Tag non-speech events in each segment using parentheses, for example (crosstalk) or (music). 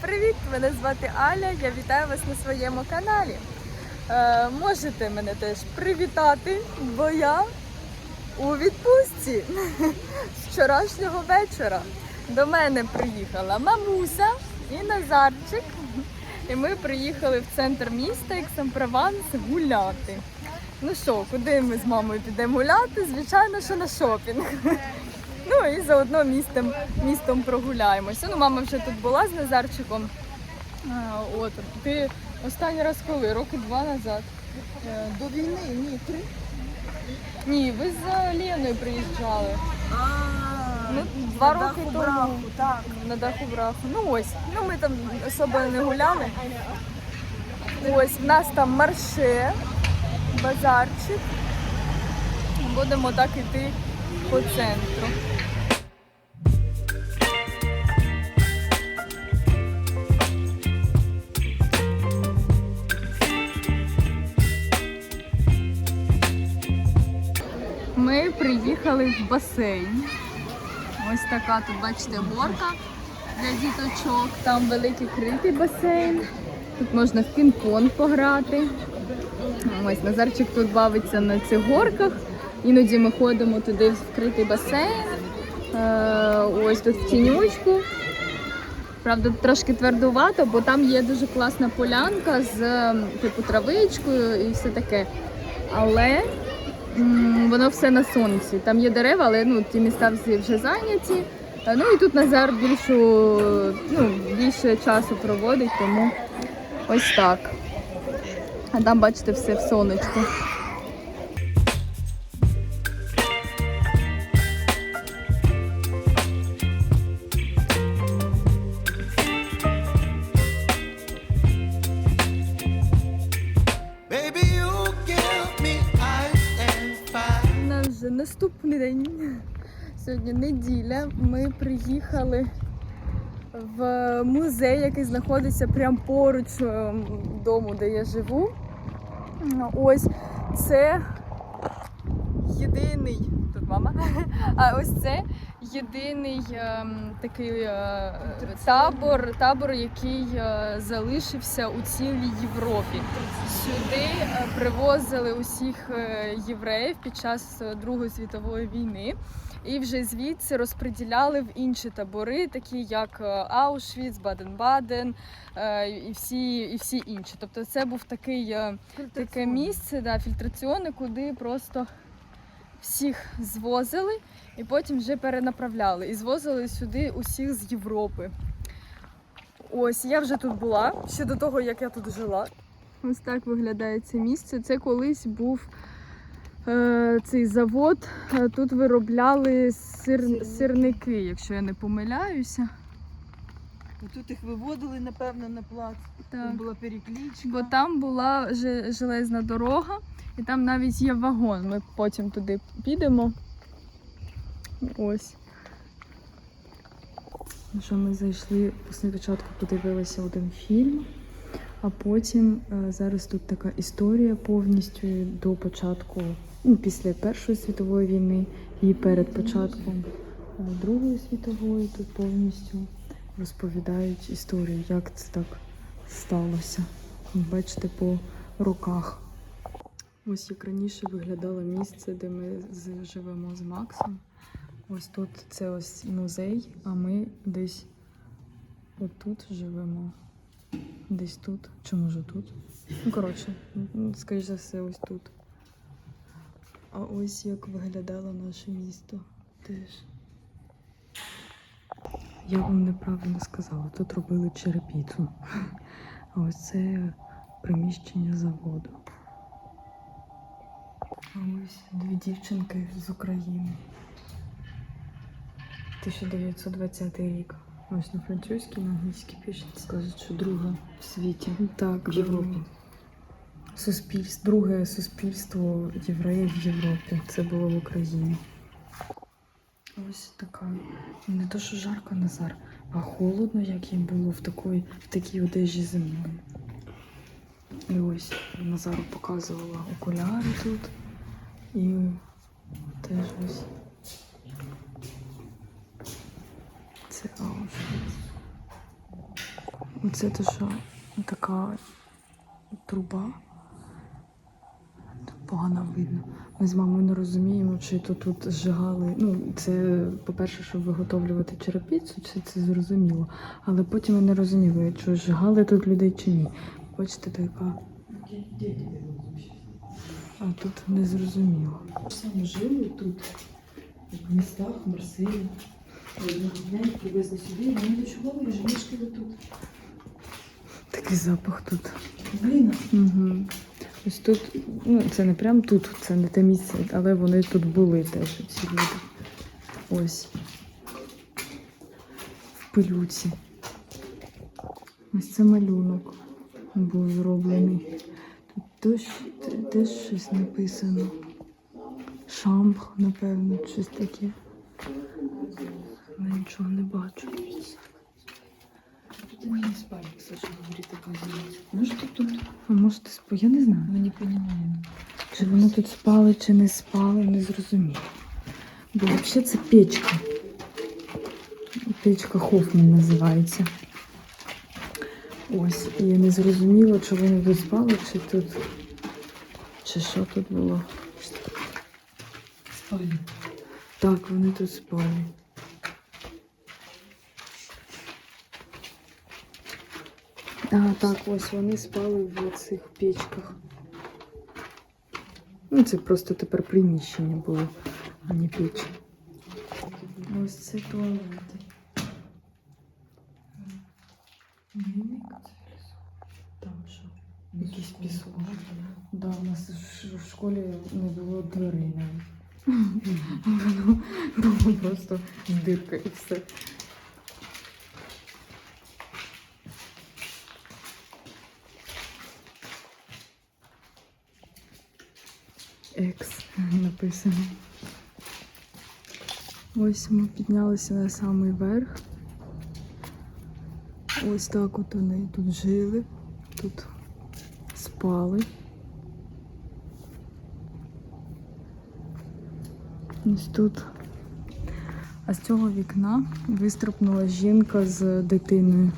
Привіт! Мене звати Аля. Я вітаю вас на своєму каналі. Е, можете мене теж привітати, бо я у відпустці вчорашнього вечора. До мене приїхала мамуся і Назарчик. І ми приїхали в центр міста Екс-Прованс гуляти. Ну що, куди ми з мамою підемо гуляти? Звичайно, що на шопінг. Ну і заодно містом, містом прогуляємося. Ну, мама вже тут була з Назарчиком. А, от, ти останній раз коли? Роки два назад. Е, До війни, ні, три. Ні, ви з Леною приїжджали. Ну, два на роки даху тому. Браху, так. На даху браху. Ну ось. Ну ми там особо не гуляли. Ось в нас там марше, базарчик. Будемо так іти по центру. Ми приїхали в басейн. Ось така тут, бачите, горка для діточок. Там великий критий басейн. Тут можна в пінг-понг пограти. Ось Назарчик тут бавиться на цих горках. Іноді ми ходимо туди в вкритий басейн. Е, ось тут в тінючку. Правда, трошки твердувато, бо там є дуже класна полянка з типу травичкою і все таке. Але воно все на сонці. Там є дерева, але ну, ті міста всі вже зайняті. Ну і тут Назар більшу, ну, більше часу проводить, тому ось так. А там, бачите, все в сонечку. Наступний день. Сьогодні неділя. Ми приїхали в музей, який знаходиться прямо поруч е, дому, де я живу. Ось це єдиний. Тут мама. (laughs) А ось це єдиний ем, такий е, табор, табор, який е, залишився у цілій Європі. Сюди е, привозили усіх євреїв під час Другої світової війни. І вже звідси розподіляли в інші табори, такі як Аушвіц, Баден-Баден і всі, і всі інші. Тобто це був такий, таке місце, да, фільтраційне, куди просто всіх звозили і потім вже перенаправляли. І звозили сюди усіх з Європи. Ось я вже тут була ще до того, як я тут жила. Ось так виглядає це місце. Це колись був е, цей завод. Е, Тут виробляли сир, Сирники. сирники, якщо я не помиляюся. Тут їх виводили, напевно, на плац. Так. Тут була переклічка. Бо там була железна дорога, і там навіть є вагон. Ми потім туди підемо. Ось. Ну Що ми зайшли спочатку подивилися один фільм, а потім е, зараз тут така історія повністю до початку, ну, після Першої світової війни і перед початком е, Другої світової тут повністю розповідають історію, як це так сталося. Бачите, по руках. Ось як раніше виглядало місце, де ми живемо з Максом. Ось тут це ось музей, а ми десь отут живемо. Десь тут. Чи може тут? Ну, коротше, скоріш за все, ось тут. А ось як виглядало наше місто теж. Я вам неправильно сказала, тут робили черепіцу. А (laughs) ось це приміщення заводу. А ось дві дівчинки з України. 1920 рік. Ось на французькій, на англійській пишуть. Скажуть, що друга в світі. Так, В Європі. Суспільство, друге суспільство євреїв в Європі. Це було в Україні. Ось така. Не то, що жарко Назар, а холодно, як їм було в такій, в такій одежі зимою. І ось Назару показувала окуляри тут. І теж ось. Це Аушвіц. Оце те, що така труба. Погано видно. Ми з мамою не розуміємо, чи то тут зжигали. Ну, це, по-перше, щоб виготовлювати черепицю, чи це зрозуміло. Але потім я не розуміла, чи зжигали тут людей чи ні. Бачите, така. А тут не зрозуміло. Саме жили тут, в містах, в Марселі. Привезли сюди, вони ночували і мешкали тут. Такий запах тут. Гліна. Угу. Ось тут, ну це не прям тут, це не те місце, але вони тут були теж, ці люди. Ось. В пилюці. Ось це малюнок був зроблений. Тут теж, щось написано. Шамх, напевно, щось таке. Але нічого не бачу. А може ти спо... Я не знаю. Мы не. Чи вони тут спали, чи не спали, не зрозуміло. Бо взагалі це печка. Печка Хофман називається. Ось, і я не зрозуміла, чи вони тут спали, чи тут. Чи що тут було. Спали. Так, вони тут спали. А, так, ось вони спали в цих печках. Ну, це просто тепер приміщення було, а не піч. Ось це туалети. Там що? Якийсь пісок. Да, у нас в- школі не було дверей навіть. Було просто дирка і все. Екс написано. Ось ми піднялися на самий верх. Ось так от вони тут жили, тут спали. Ось тут. А з цього вікна вистрибнула жінка з дитиною,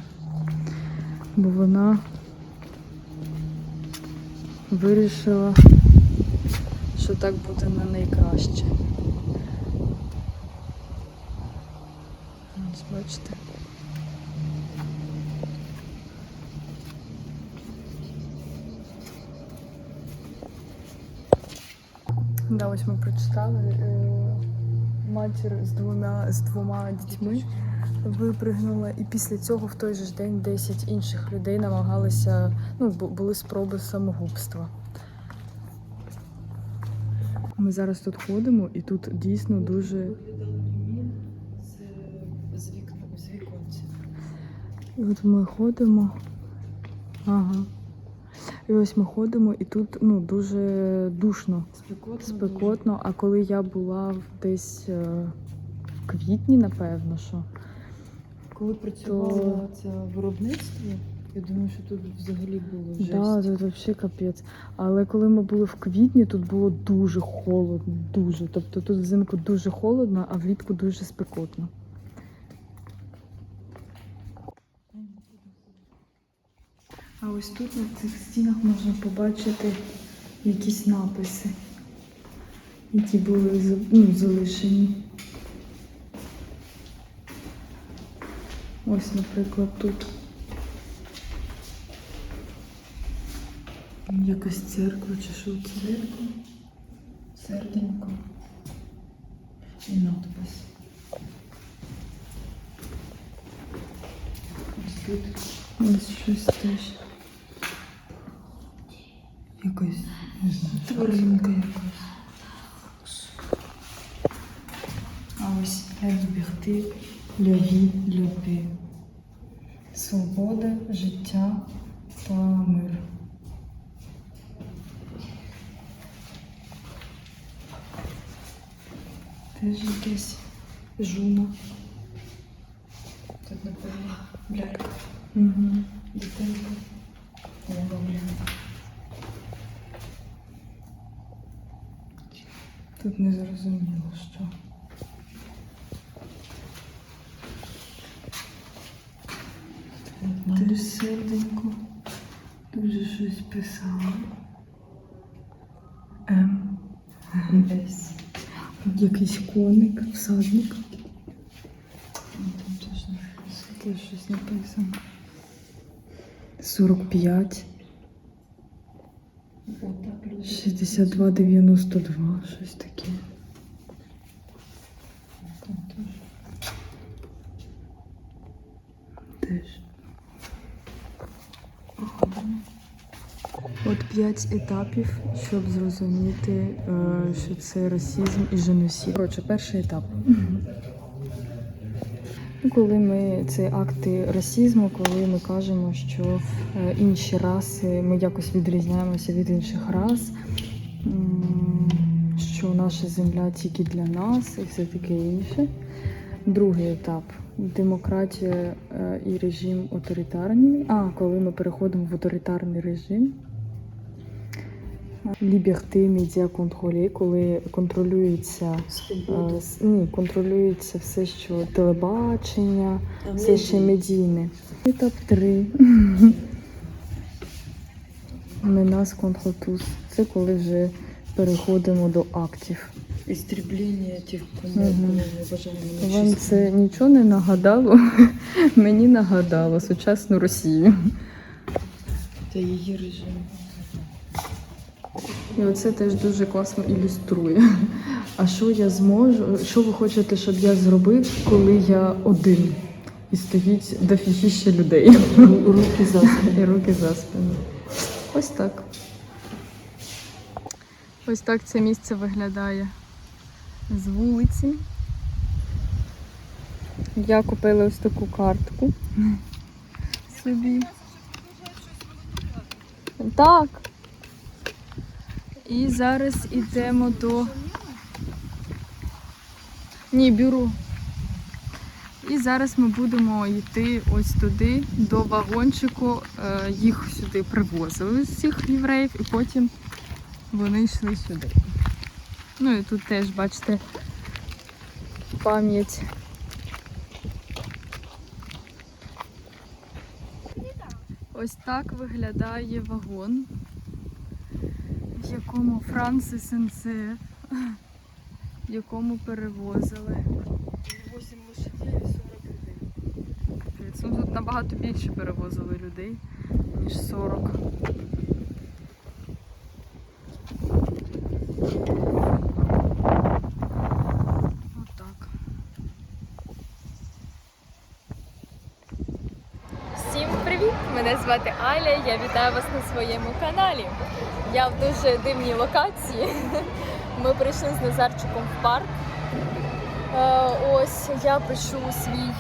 бо вона вирішила, що так буде на найкраще. Бачите. Да, ось ми прочитали. е, Матір з двома з двома дітьми випригнула, і після цього в той же день 10 інших людей намагалися, ну, були спроби самогубства. Ми зараз тут ходимо, і тут дійсно дуже. З, віконця. І от ми ходимо. Ага. І ось ми ходимо, і тут ну, дуже душно, Спекотно. спекотно. А коли я була десь е, в квітні, напевно, що. Коли працювало це виробництво, я думаю, що тут взагалі було жесть. Да, тут взагалі капець. Але коли ми були в квітні, тут було дуже холодно, дуже. Тобто тут взимку дуже холодно, а влітку дуже спекотно. А ось тут на цих стінах можна побачити якісь написи, які були ну, залишені. Ось, наприклад, тут. Якась церква чи що? Церква, серденько і надпис. Ось тут Ось щось теж. якась, не знаю, тваринка якась. А ось для liberté, для vie. Свобода, життя та мир. Теж якесь жуна. Тут, Угу. дитинка. О, блін. Тут не зрозуміло, що. Тут Тобі серденько. Дуже щось писала. М. Якийсь коник, всадник. Там теж написано. Теж щось написано. 45. 62, 92, щось таке. Теж. От п'ять етапів, щоб зрозуміти, е, що це расизм і женосід. Коротше, перший етап. Коли ми це акти расизму, коли ми кажемо, що е, інші раси ми якось відрізняємося від інших рас, що наша земля тільки для нас і все таке інше. Другий етап демократія е, і режим авторитарний. А, коли ми переходимо в авторитарний режим. Ліберти медіа контролі, коли контролюється, е, ні, контролюється все, що телебачення, все ще медійне. Етап 3. Менас контротус. Це коли вже переходимо до актів. Істріблення тих, кому кому Вам це нічого не нагадало? (laughs) Мені нагадало сучасну Росію. Це її режим. І оце теж дуже класно ілюструє. А що я зможу? Що ви хочете, щоб я зробив, коли я один? І стоїть дофігіще людей. Руки за І руки за спину. Ось так. Ось так це місце виглядає з вулиці. Я купила ось таку картку собі. Так. І зараз йдемо до. Ні, бюро. І зараз ми будемо йти ось туди, до вагончику. Е, Їх сюди привозили з цих євреїв, і потім вони йшли сюди. Ну і тут теж, бачите, пам'ять. Ось так виглядає вагон, якому Францис СНЦ, якому перевозили. 8 лошадей і 40 людей. Тут набагато більше перевозили людей, ніж 40. Мене звати Аля. Я вітаю вас на своєму каналі. Я в дуже дивній локації. (laughs) Ми прийшли з Назарчиком в парк. Е, Ось я пишу свій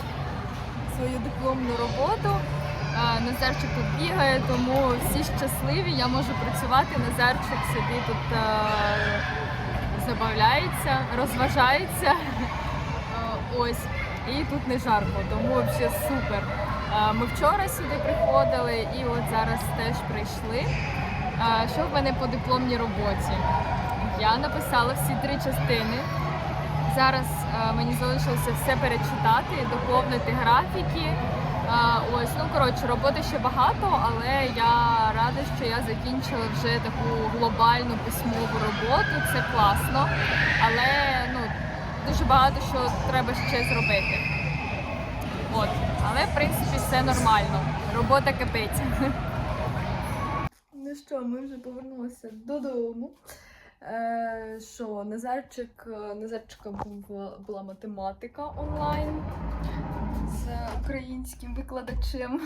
свою дипломну роботу. Е, Назарчик бігає, тому всі щасливі. Я можу працювати. Назарчик собі тут е, забавляється, розважається. Ось. І тут не жарко, тому взагалі супер. Ми вчора сюди приходили і от зараз теж прийшли. Що в мене по дипломній роботі? Я написала всі три частини. Зараз мені залишилося все перечитати, доповнити графіки. Ось, ну коротше, роботи ще багато, але я рада, що я закінчила вже таку глобальну письмову роботу. Це класно. Але ну, дуже багато що треба ще зробити. От, але в принципі все нормально. Робота кипить. Ну що, ми вже повернулися додому. Е, що, Назарчик, е, Назарчика була, була математика онлайн з українським викладачем.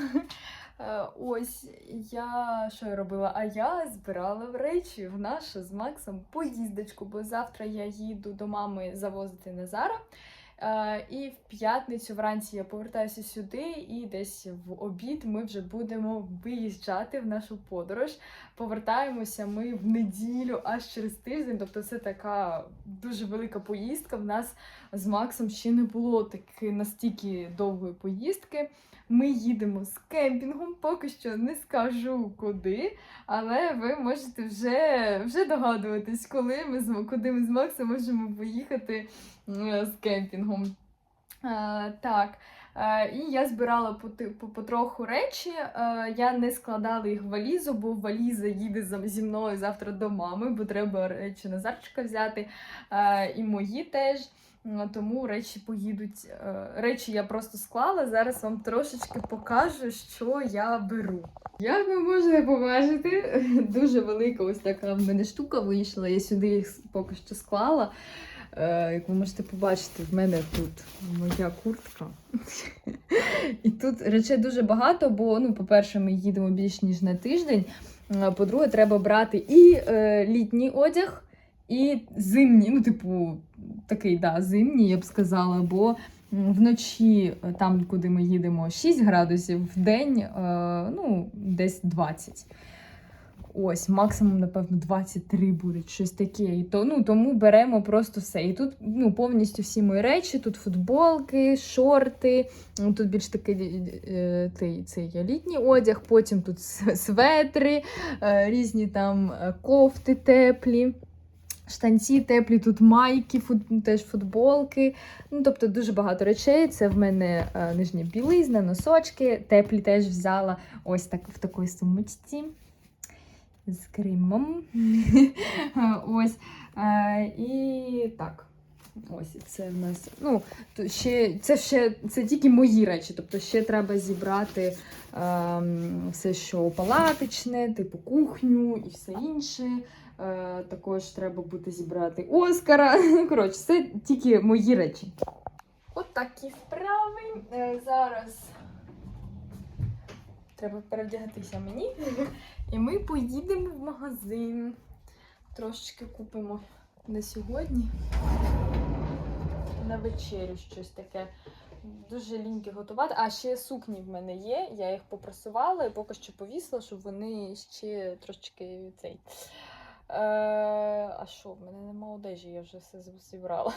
Е, ось я що я робила? А я збирала в речі в нашу з Максом поїздочку, бо завтра я їду до мами завозити Назара. Е, і в п'ятницю вранці я повертаюся сюди, і десь в обід ми вже будемо виїжджати в нашу подорож. Повертаємося ми в неділю аж через тиждень. Тобто це така дуже велика поїздка. В нас з Максом ще не було таки настільки довгої поїздки. Ми їдемо з кемпінгом, поки що не скажу куди, але ви можете вже, вже догадуватись, коли ми куди ми з Максом можемо поїхати з кемпінгом. Е, так, Е, і я збирала потроху речі. Е, я не складала їх в валізу, бо валіза їде зі мною завтра до мами, бо треба речі Назарчика взяти. Е, і мої теж. Тому речі поїдуть. е, Речі я просто склала. Зараз вам трошечки покажу, що я беру. Як ви можете побачити, (laughs) дуже велика ось така в мене штука вийшла. Я сюди їх поки що склала. Е, Як ви можете побачити, в мене тут моя куртка. І тут речей дуже багато, бо, ну, по-перше, ми їдемо більш ніж на тиждень. По-друге, треба брати і е, літній одяг, і зимній, ну, типу, такий, да, зимній, я б сказала, бо вночі, е, там, куди ми їдемо, 6 градусів, в день е, ну, десь 20. Ось, максимум, напевно, 23 буде, щось таке. І то, ну, тому беремо просто все. І тут ну, повністю всі мої речі, тут футболки, шорти, ну, тут більш такий е, цей, цей літній одяг, потім тут светри, е, різні там е, кофти теплі. Штанці теплі, тут майки, фут, теж футболки. Ну, тобто дуже багато речей. Це в мене е, нижня білизна, носочки, теплі теж взяла ось так в такій сумочці з кремом. (laughs) ось. Е, і так. Ось це в нас. Ну, то ще, це ще це тільки мої речі. Тобто ще треба зібрати ем, все, що палатичне, типу кухню і все інше. Е, також треба буде зібрати Оскара. (laughs) Ну, коротше, це тільки мої речі. От такі справи. Е, зараз треба перевдягатися мені. І ми поїдемо в магазин. Трошечки купимо на сьогодні. На вечерю щось таке. Дуже ліньки готувати. А ще сукні в мене є. Я їх попрасувала і поки що повісила, щоб вони ще трошечки цей. Е, а що, в мене нема одежі, я вже все зібрала.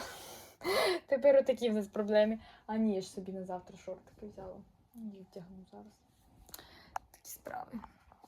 Тепер отакі в нас проблеми. А ні, я ж собі на завтра шортики взяла. І вдягну зараз. Такі справи.